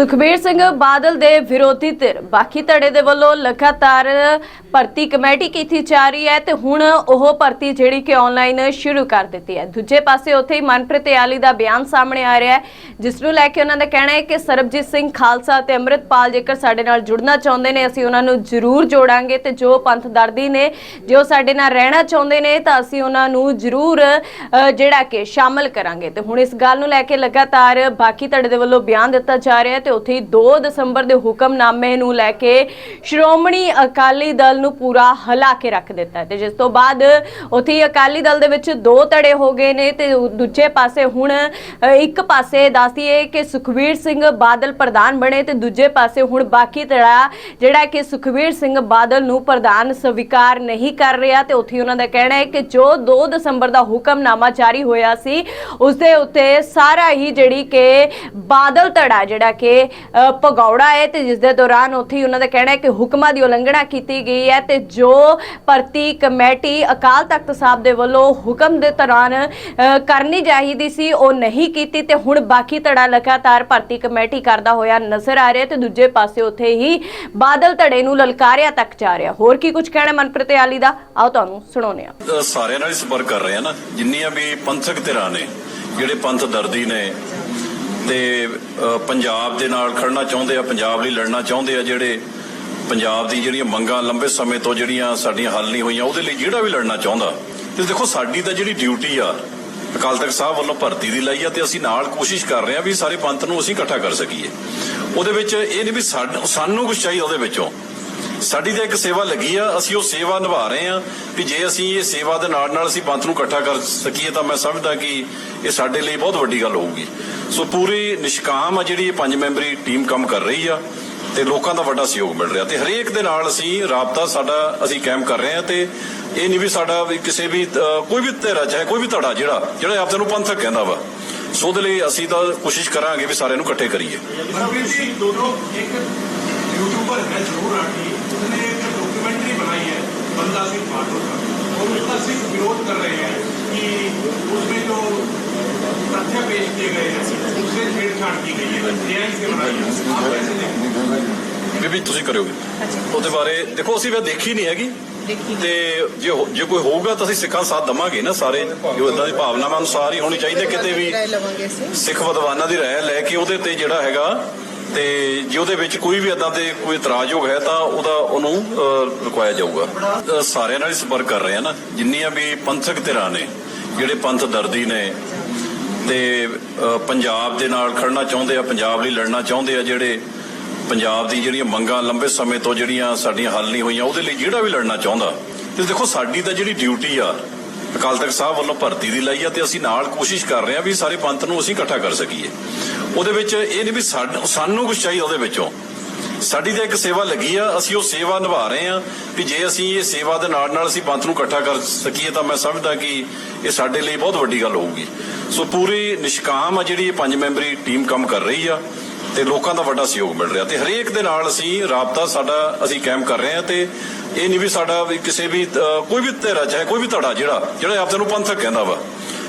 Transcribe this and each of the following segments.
ਸੁਖਬੀਰ ਸਿੰਘ ਬਾਦਲ ਦੇ ਵਿਰੋਧੀ ਧਿਰ। ਬਾਕੀ ਧੜੇ ਦੇ ਵੱਲੋਂ ਲਗਾਤਾਰ ਭਰਤੀ ਕਮੇਟੀ ਕੀਤੀ ਜਾ ਰਹੀ ਹੈ ਤੇ ਹੁਣ ਉਹ ਭਰਤੀ ਜਿਹੜੀ ਕਿ ਆਨਲਾਈਨ ਸ਼ੁਰੂ ਕਰ ਦਿੱਤੀ ਹੈ। ਦੂਜੇ ਪਾਸੇ ਉੱਥੇ ਹੀ ਮਨਪ੍ਰੀਤ ਆਲੀ ਦਾ ਬਿਆਨ ਸਾਹਮਣੇ ਆ ਰਿਹਾ ਹੈ, ਜਿਸ ਨੂੰ ਲੈ ਕੇ ਉਹਨਾਂ ਦਾ ਕਹਿਣਾ ਹੈ ਕਿ ਸਰਬਜੀਤ ਸਿੰਘ ਖਾਲਸਾ ਤੇ ਅੰਮ੍ਰਿਤਪਾਲ ਜੇਕਰ ਸਾਡੇ ਨਾਲ ਜੁੜਨਾ ਚਾਹੁੰਦੇ ਨੇ, ਅਸੀਂ ਉਹਨਾਂ ਨੂੰ ਜ਼ਰੂਰ ਜੋੜਾਂਗੇ ਤੇ ਜੋ ਪੰਥ ਦਰਦੀ ਨੇ, ਜੋ ਸਾਡੇ ਨਾਲ ਰਹਿਣਾ ਚਾਹੁੰਦੇ ਨੇ ਤਾਂ ਅਸੀਂ ਉਹਨਾਂ ਨੂੰ ਜ਼ਰੂਰ ਜਿਹੜਾ ਕਿ ਸ਼ਾਮਲ ਕਰਾਂਗੇ। ਤੇ ਹੁਣ ਇਸ ਗੱਲ ਨੂੰ ਲੈ ਕੇ ਲਗਾਤਾਰ ਬਾਕੀ ਧੜੇ ਦੇ ਵੱਲੋਂ ਬਿਆਨ ਦਿੱਤਾ ਜਾ ਰਿਹਾ ਹੈ ਤੇ ਉੱਥੇ ਹੀ 2 ਦਸੰਬਰ ਦੇ ਹੁਕਮਨਾਮੇ ਨੂੰ ਲੈ ਕੇ ਸ਼੍ਰੋਮਣੀ ਅਕਾਲੀ ਦਲ ਨੂੰ ਪੂਰਾ ਹਿਲਾ ਕੇ ਰੱਖ ਦਿੱਤਾ ਤੇ ਜਿਸ ਤੋਂ ਬਾਅਦ ਉੱਥੇ ਹੀ ਅਕਾਲੀ ਦਲ ਦੇ ਵਿੱਚ ਦੋ ਧੜੇ ਹੋ ਗਏ ਨੇ ਤੇ ਦੂਜੇ ਪਾਸੇ ਹੁਣ ਇੱਕ ਪਾਸੇ ਦੱਸਦੀਏ ਕਿ ਸੁਖਵੀਰ ਸਿੰਘ ਬਾਦਲ ਪ੍ਰਧਾਨ ਬਣੇ ਤੇ ਦੂਜੇ ਪਾਸੇ ਹੁਣ ਬਾਕੀ ਧੜਾ ਜਿਹੜਾ ਕਿ ਸੁਖਵੀਰ ਸਿੰਘ ਬਾਦਲ ਨੂੰ ਪ੍ਰਧਾਨ ਸਵੀਕਾਰ ਨਹੀਂ ਕਰ ਰਿਹਾ ਤੇ ਉੱਥੇ ਉਹਨਾਂ ਦਾ ਕਹਿਣਾ ਹੈ ਕਿ ਜੋ 2 ਦਸੰਬਰ ਦਾ ਹੁਕਮਨਾਮਾ ਜਾਰੀ ਹੋਇਆ ਸੀ ਉਸ ਦੇ ਉੱਤੇ ਸਾਰਾ ਹੀ ਜਿਹੜੀ ਕਿ ਬਾਦਲ ਧੜਾ ਜਿਹੜਾ ਕਿ ਅ, ਭਗੌੜਾ ਹੈ ਤੇ ਜਿਸ ਦੇ ਦੌਰਾਨ ਉੱਥੇ ਉਹਨਾਂ ਦਾ ਕਹਿਣਾ ਹੈ ਕਿ ਹੁਕਮਾਂ ਦੀ ਉਲੰਘਣਾ ਕੀਤੀ ਗਈ ਹੈ ਤੇ ਜੋ ਭਰਤੀ ਕਮੇਟੀ ਅਕਾਲ ਤਖਤ ਸਾਹਿਬ ਦੇ ਵੱਲੋਂ ਹੁਕਮ ਦੇ ਦੌਰਾਨ ਕਰਨੀ ਚਾਹੀਦੀ ਸੀ ਉਹ ਨਹੀਂ ਕੀਤੀ ਤੇ ਹੁਣ ਬਾਕੀ ਧੜਾ ਲਗਾਤਾਰ ਭਰਤੀ ਕਮੇਟੀ ਕਰਦਾ ਹੋਇਆ ਨਜ਼ਰ ਆ ਰਿਹਾ ਤੇ ਦੂਜੇ ਪਾਸੇ ਉੱਥੇ ਹੀ ਬਾਦਲ ਧੜੇ ਨੂੰ ਲਲਕਾਰਿਆ ਤੱਕ ਜਾ ਰਿਹਾ। ਹੋਰ ਕੀ ਕੁਝ ਕਹਿਣਾ ਮਨਪ੍ਰੀਤ ਆਲੀ ਦਾ? ਆਓ ਤੁਹਾਨੂੰ ਸੁਣਾਉਂਦੇ ਹਾਂ। ਸਾਰਿਆਂ ਨਾਲ ਸੰਪਰਕ ਕਰ ਰਹੇ ਆ ਨਾ ਜਿੰਨੀਆਂ ਵੀ ਪੰਥਕ ਧਿਰਾਂ ਨੇ ਜਿਹੜੇ ਪੰਥ ਦਰਦੀ ਨੇ ਤੇ ਪੰਜਾਬ ਦੇ ਨਾਲ ਖੜਨਾ ਚਾਹੁੰਦੇ ਆ, ਪੰਜਾਬ ਲਈ ਲੜਨਾ ਚਾਹੁੰਦੇ ਆ ਜਿਹੜੇ ਪੰਜਾਬ ਦੀ ਜਿਹੜੀਆਂ ਮੰਗਾਂ ਲੰਬੇ ਸਮੇਂ ਤੋਂ ਜਿਹੜੀਆਂ ਸਾਡੀਆਂ ਹੱਲ ਨਹੀਂ ਹੋਈਆਂ, ਉਹਦੇ ਲਈ ਜਿਹੜਾ ਵੀ ਲੜਨਾ ਚਾਹੁੰਦਾ। ਤੇ ਦੇਖੋ, ਸਾਡੀ ਤਾਂ ਜਿਹੜੀ ਡਿਊਟੀ ਆ, ਅਕਾਲ ਤਖਤ ਸਾਹਿਬ ਵੱਲੋਂ ਭਰਤੀ ਦੀ ਲਈ ਆ ਤੇ ਅਸੀਂ ਨਾਲ ਕੋਸ਼ਿਸ਼ ਕਰ ਰਹੇ ਆ ਵੀ ਸਾਰੇ ਪੰਥ ਨੂੰ ਅਸੀਂ ਇਕੱਠਾ ਕਰ ਸਕੀਏ। ਉਹਦੇ ਵਿੱਚ ਇਹ ਨਹੀਂ ਵੀ ਸਾਡ- ਸਾਨੂੰ ਕੁਝ ਚਾਹੀਦਾ ਉਹਦੇ ਵਿੱਚੋਂ। ਸਾਡੀ ਤਾਂ ਇੱਕ ਸੇਵਾ ਲੱਗੀ ਆ, ਅਸੀਂ ਉਹ ਸੇਵਾ ਨਿਭਾ ਰਹੇ ਆ ਕਿ ਜੇ ਅਸੀਂ ਇਹ ਸੇਵਾ ਦੇ ਨਾਲ ਨਾਲ ਅਸੀਂ ਪੰਥ ਨੂੰ ਇਕੱਠਾ ਕਰ ਸਕੀਏ ਤਾਂ ਮੈਂ ਸਮਝਦਾ ਕਿ ਇਹ ਸਾਡੇ ਲਈ ਬਹੁਤ ਵੱਡੀ ਗੱਲ ਹੋਊਗੀ। ਸੋ ਪੂਰੀ ਨਿਸ਼ਕਾਮ ਆ ਜਿਹੜੀ ਇਹ ਪੰਜ ਮੈਂਬਰੀ ਟੀਮ ਕੰਮ ਕਰ ਰਹੀ ਆ ਤੇ ਲੋਕਾਂ ਦਾ ਵੱਡਾ ਸਹਿਯੋਗ ਮਿਲ ਰਿਹਾ ਤੇ ਹਰੇਕ ਦੇ ਨਾਲ ਅਸੀਂ ਰਾਬਤਾ ਸਾਡਾ ਅਸੀਂ ਕਾਇਮ ਕਰ ਰਹੇ ਹਾਂ ਤੇ ਇਹ ਨਹੀਂ ਵੀ ਸਾਡਾ ਵੀ ਕਿਸੇ ਵੀ ਕੋਈ ਵੀ ਤੇਰਾ ਚਾਹੇ ਕੋਈ ਵੀ ਧੜਾ ਜਿਹੜਾ ਜਿਹੜਾ ਆਪਦੇ ਨੂੰ ਪੰਥਕ ਕਹਿੰਦਾ ਵਾ। ਸੋ ਦੇ ਲਈ ਅਸੀਂ ਤਾਂ ਕੋਸ਼ਿਸ਼ ਕਰਾਂਗੇ ਵੀ ਸਾਰਿਆਂ ਨੂੰ ਇਕੱਠੇ ਕਰੀਏ। ਦੋਨੋਂ ਇੱਕ ਯੂਟਿਊਬਰ ਹੈ ਜ਼ਰੂਰ ਆਣੀ उसने एक डॉक्यूमेंट्री बनाई है बंदा सिंह बाठोर का और उसका सिर्फ विरोध कर रहे हैं कि उसमें जो तथ्य पेश किए गए हैं उससे छेड़छाड़ की गई है न्याय से बनाई है आप कैसे देखते हैं ਬੀਬੀ ਤੁਸੀਂ ਕਰੋਗੇ ਉਹਦੇ ਬਾਰੇ ਦੇਖੋ ਅਸੀਂ ਵੀ ਦੇਖੀ ਨਹੀਂ ਹੈਗੀ ਦੇਖੀ ਤੇ ਜੇ ਹੋ- ਜੇ ਕੋਈ ਹੋਊਗਾ ਤਾਂ ਅਸੀਂ ਸਿੱਖਾਂ ਸਾਥ ਦਵਾਂਗੇ ਨਾ ਸਾਰੇ ਜੋ ਇਦਾਂ ਦੀ ਭਾਵਨਾਵਾਂ ਅਨੁਸਾਰ ਹੀ ਹੋਣੀ ਚਾਹੀਦੀ ਹੈ ਕਿਤੇ ਵੀ ਰਾਏ ਲਵਾਂਗੇ ਅਸੀਂ ਸਿੱਖ ਵਿਦਵਾਨਾਂ ਦੀ ਰਾਏ ਲੈ ਕੇ ਉਹਦੇ ਤੇ ਜਿਹੜਾ ਹੈਗਾ ਤੇ ਜੇ ਉਹਦੇ ਵਿੱਚ ਕੋਈ ਵੀ ਇਦਾਂ ਦੇ ਕੋਈ ਇਤਰਾਜ਼ਯੋਗ ਹੈ ਤਾਂ ਉਹਦਾ ਉਹਨੂੰ ਰੁਕਵਾਇਆ ਜਾਊਗਾ। ਸਾਰਿਆਂ ਨਾਲ ਹੀ ਸੰਪਰਕ ਕਰ ਰਹੇ ਆ ਨਾ, ਜਿੰਨੀਆਂ ਵੀ ਪੰਥਕ ਧਿਰਾਂ ਨੇ, ਜਿਹੜੇ ਪੰਥ ਦਰਦੀ ਨੇ ਤੇ ਪੰਜਾਬ ਦੇ ਨਾਲ ਖੜਨਾ ਚਾਹੁੰਦੇ ਆ, ਪੰਜਾਬ ਲਈ ਲੜਨਾ ਚਾਹੁੰਦੇ ਆ, ਜਿਹੜੇ ਪੰਜਾਬ ਦੀ ਜਿਹੜੀਆਂ ਮੰਗਾਂ ਲੰਬੇ ਸਮੇਂ ਤੋਂ ਜਿਹੜੀਆਂ ਸਾਡੀਆਂ ਹੱਲ ਨਹੀਂ ਹੋਈਆਂ, ਉਹਦੇ ਲਈ ਜਿਹੜਾ ਵੀ ਲੜਨਾ ਚਾਹੁੰਦਾ। ਤੇ ਦੇਖੋ, ਸਾਡੀ ਤਾਂ ਜਿਹੜੀ ਡਿਊਟੀ ਆ, ਅਕਾਲ ਤਖਤ ਸਾਹਿਬ ਵੱਲੋਂ ਭਰਤੀ ਦੀ ਲਈ ਆ, ਤੇ ਅਸੀਂ ਨਾਲ ਕੋਸ਼ਿਸ਼ ਕਰ ਰਹੇ ਆ ਵੀ ਸਾਰੇ ਪੰਥ ਨੂੰ ਅਸੀਂ ਇਕੱਠਾ ਕਰ ਸਕੀਏ। ਉਹਦੇ ਵਿੱਚ ਇਹ ਨਹੀਂ ਵੀ ਸਾਨੂੰ ਕੁਝ ਚਾਹੀਦਾ ਉਹਦੇ ਵਿੱਚੋਂ। ਸਾਡੀ ਤਾਂ ਇੱਕ ਸੇਵਾ ਲੱਗੀ ਆ, ਅਸੀਂ ਉਹ ਸੇਵਾ ਨਿਭਾ ਰਹੇ ਆ ਕਿ ਜੇ ਅਸੀਂ ਇਹ ਸੇਵਾ ਦੇ ਨਾਲ ਨਾਲ ਅਸੀਂ ਪੰਥ ਨੂੰ ਇਕੱਠਾ ਕਰ ਸਕੀਏ ਤਾਂ ਮੈਂ ਸਮਝਦਾ ਕਿ ਇਹ ਸਾਡੇ ਲਈ ਬਹੁਤ ਵੱਡੀ ਗੱਲ ਹੋਊਗੀ। ਸੋ ਪੂਰੀ ਨਿਸ਼ਕਾਮ ਆ ਜਿਹੜੀ ਇਹ ਪੰਜ ਮੈਂਬਰੀ ਟੀਮ ਕੰਮ ਕਰ ਰਹੀ ਆ ਤੇ ਲੋਕਾਂ ਦਾ ਵੱਡਾ ਸਹਿਯੋਗ ਮਿਲ ਰਿਹਾ। ਤੇ ਹਰੇਕ ਦੇ ਨਾਲ ਅਸੀਂ ਰਾਬਤਾ ਸਾਡਾ ਅਸੀਂ ਕਾਇਮ ਕਰ ਰਹੇ ਹਾਂ ਤੇ ਇਹ ਨਹੀਂ ਵੀ ਸਾਡਾ ਵੀ ਕਿਸੇ ਵੀ ਕੋਈ ਵੀ ਧਿਰਾ ਚਾਹੇ ਕੋਈ ਵੀ ਧੜਾ ਜਿਹੜਾ ਜਿਹੜਾ ਆਪ ਨੂੰ ਪੰਥਕ ਕਹਿੰਦਾ ਵਾ।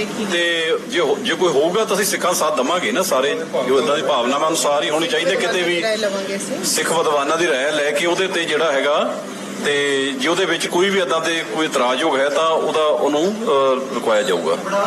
ਦੇਖੀ ਤੇ ਜੇ ਹੋ- ਜੇ ਕੋਈ ਹੋਊਗਾ ਤਾਂ ਅਸੀਂ ਸਿੱਖਾਂ ਸਾਥ ਦਵਾਂਗੇ ਨਾ ਸਾਰੇ। ਜੋ ਇਦਾਂ ਦੀ ਭਾਵਨਾਵਾਂ ਅਨੁਸਾਰ ਹੀ ਹੋਣੀ ਚਾਹੀਦੀ ਹੈ ਕਿਤੇ ਵੀ ਰਾਏ ਲਵਾਂਗੇ ਅਸੀਂ। ਸਿੱਖ ਵਿਦਵਾਨਾਂ ਦੀ ਰਾਏ ਲੈ ਕੇ ਉਹਦੇ ਤੇ ਜਿਹੜਾ ਹੈਗਾ ਤੇ ਜੇ ਉਹਦੇ ਵਿੱਚ ਕੋਈ ਵੀ ਇਦਾਂ ਦੇ ਕੋਈ ਇਤਰਾਜ਼ਯੋਗ ਹੈ ਤਾਂ ਉਹਦਾ ਉਹਨੂੰ ਅਹ, ਰੁਕਵਾਇਆ ਜਾਊਗਾ।